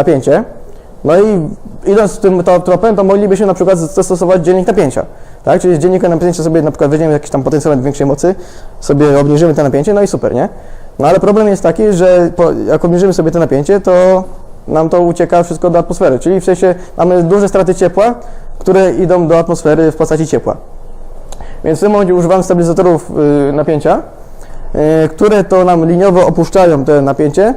napięcie. No i idąc tym tropem, to moglibyśmy na przykład zastosować dziennik napięcia. Tak? Czyli z dziennika napięcia sobie na przykład weźmiemy jakiś tam potencjometr większej mocy, sobie obniżymy to napięcie, no i super, nie? No ale problem jest taki, że po, jak obniżymy sobie to napięcie, to nam to ucieka wszystko do atmosfery, czyli w sensie mamy duże straty ciepła, które idą do atmosfery w postaci ciepła. Więc w tym momencie używam stabilizatorów y, napięcia, y, które to nam liniowo opuszczają te napięcie.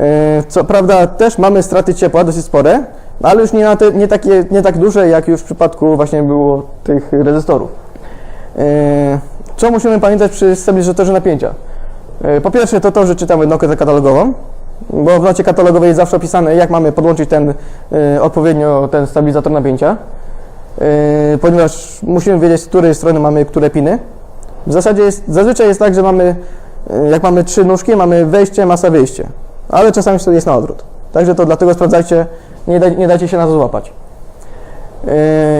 Y, Co prawda też mamy straty ciepła dosyć spore, ale już nie, te, nie, takie, nie tak duże, jak już w przypadku właśnie było tych rezystorów. Y, Co musimy pamiętać przy stabilizatorze napięcia? Y, Po pierwsze to to, że czytamy notę katalogową, bo w nocie katalogowej jest zawsze opisane, jak mamy podłączyć ten, odpowiednio ten stabilizator napięcia. Ponieważ musimy wiedzieć, z której strony mamy które piny. W zasadzie jest, zazwyczaj jest tak, że mamy, jak mamy trzy nóżki, mamy wejście, masa, wyjście. Ale czasami jest na odwrót. Także to dlatego sprawdzajcie, nie, daj, nie dajcie się na to złapać. Yy,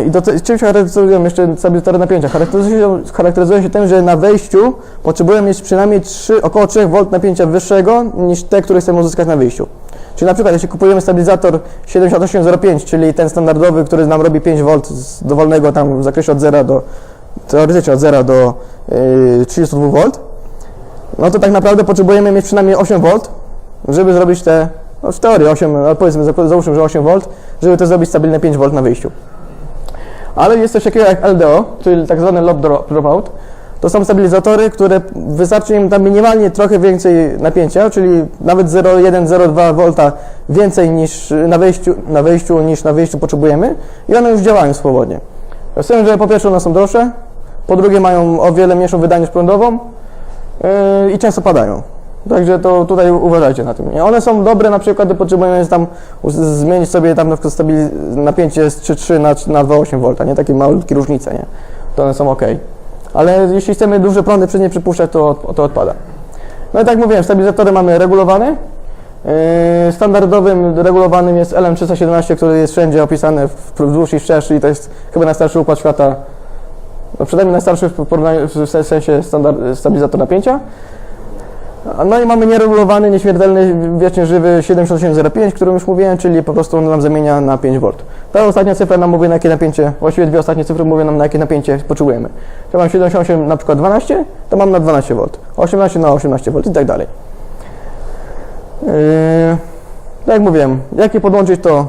I do, czym się charakteryzują jeszcze stabilizatory napięcia? Charakteryzują charakteryzują się tym, że na wejściu potrzebujemy mieć przynajmniej 3, około 3 V napięcia wyższego niż te, które chcemy uzyskać na wyjściu. Czyli na przykład jeśli kupujemy stabilizator 7805, czyli ten standardowy, który nam robi 5 V z dowolnego tam w zakresie od 0 do, teoretycznie od 0 do yy, 32 V, no to tak naprawdę potrzebujemy mieć przynajmniej 8 V, żeby zrobić te, no w teorii 8, ale powiedzmy, za- załóżmy, że 8 V, żeby to zrobić stabilne 5 V na wyjściu. Ale jest coś takiego jak LDO, czyli tak zwany lob dro- dropout. To są stabilizatory, które wystarczy im tam minimalnie trochę więcej napięcia, czyli nawet 0,1-0,2 V więcej niż na wejściu, na wejściu niż na wyjściu potrzebujemy i one już działają swobodnie. Z tym, że po pierwsze one są droższe, po drugie mają o wiele mniejszą wydajność prądową yy, i często padają. Także to tutaj uważajcie na tym. nie? One są dobre na przykład, gdy potrzebujemy tam zmienić sobie tam na przykład napięcie z 3,3 na, na 2,8 V, nie? Takie malutkie różnice, nie? To one są ok. Ale jeśli chcemy duże prądy przez nie przypuszczać, to, to odpada. No i tak mówiłem, stabilizatory mamy regulowane. Yy, Standardowym regulowanym jest LM317, który jest wszędzie opisany w wzdłuż i wszerz i to jest chyba najstarszy układ świata, no przynajmniej najstarszy w, w sensie standard, stabilizator napięcia. No i mamy nieregulowany, nieśmiertelny, wiecznie żywy 7805, którym już mówiłem, czyli po prostu on nam zamienia na 5V. Ta ostatnia cyfra nam mówi na jakie napięcie, właściwie dwie ostatnie cyfry mówią nam na jakie napięcie potrzebujemy. To mam 78 na przykład 12, to mam na 12V, 18 na 18V i tak dalej. Yy, tak jak mówiłem, jakie podłączyć to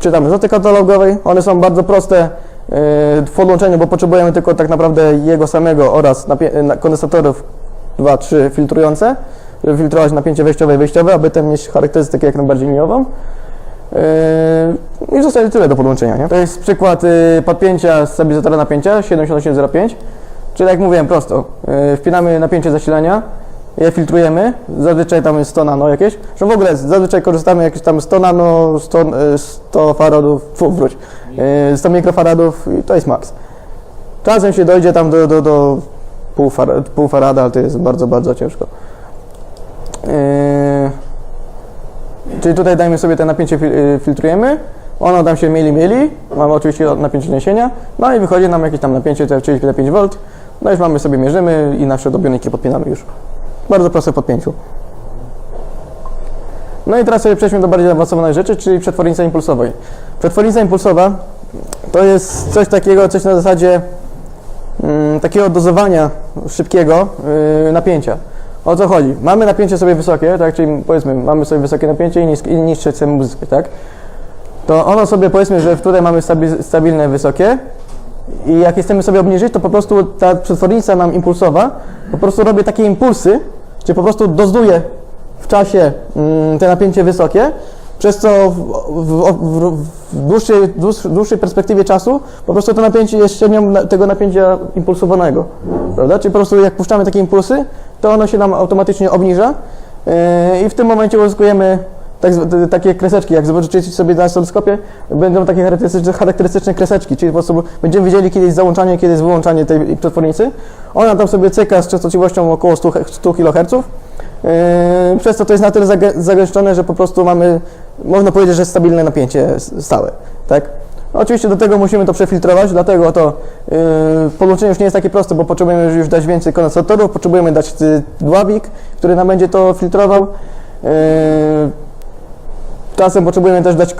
czytamy z noty katalogowej, one są bardzo proste, yy, w podłączeniu, bo potrzebujemy tylko tak naprawdę jego samego oraz kondensatorów 2, 3 filtrujące, żeby filtrować napięcie wejściowe i wyjściowe, aby ten mieć charakterystykę jak najbardziej liniową. Yy, I zostaje tyle do podłączenia. Nie? To jest przykład y, podpięcia stabilizatora napięcia 7805. Czyli jak mówiłem, prosto. Y, wpinamy napięcie zasilania, je filtrujemy, zazwyczaj tam jest 100 nano jakieś, że w ogóle zazwyczaj korzystamy jakieś tam 100 nano, 100, 100 y, faradów, fu, wróć, 100 mikrofaradów i to jest maks. Czasem się dojdzie tam do, do, do pół, fara, pół farada, ale to jest bardzo, bardzo ciężko. Yy, czyli tutaj dajmy sobie te napięcie, yy, filtrujemy, ono tam się mieli, mieli, mamy oczywiście napięcie niesienia, no i wychodzi nam jakieś tam napięcie, czyli te 5V, no już mamy sobie, mierzymy i nasze odbioniki podpinamy już. Bardzo proste w podpięciu. No i teraz sobie przejdźmy do bardziej zaawansowanej rzeczy, czyli przetwornica impulsowej. Przetwornica impulsowa to jest coś takiego, coś na zasadzie mm, takiego dozowania szybkiego yy, napięcia. O co chodzi? Mamy napięcie sobie wysokie, tak, czyli powiedzmy, mamy sobie wysokie napięcie i, niskie, i niższe chcemy uzyskać, tak? To ono sobie powiedzmy, że tutaj mamy stabi- stabilne wysokie i jak chcemy sobie obniżyć, to po prostu ta przetwornica nam impulsowa po prostu robi takie impulsy, czyli po prostu dozuje w czasie mm, te napięcie wysokie, przez co w, w, w, w dłuższej, dłuż- dłuższej perspektywie czasu po prostu to napięcie jest średnią tego napięcia impulsowanego, prawda? Czyli po prostu jak puszczamy takie impulsy, to ono się nam automatycznie obniża yy, i w tym momencie uzyskujemy tak, takie kreseczki, jak zobaczycie sobie na oscyloskopie, będą takie charakterystyczne, charakterystyczne kreseczki, czyli po prostu będziemy wiedzieli, kiedy jest załączanie, kiedy jest wyłączanie tej przetwornicy. Ona tam sobie cyka z częstotliwością około 100, he- 100 kHz. Yy, przez to to jest na tyle zagę- zagęszczone, że po prostu mamy, można powiedzieć, że stabilne napięcie stałe, tak? Oczywiście do tego musimy to przefiltrować, dlatego to yy, podłączenie już nie jest takie proste, bo potrzebujemy już dać więcej kondensatorów, potrzebujemy dać y, dławik, który nam będzie to filtrował. Yy, czasem potrzebujemy też dać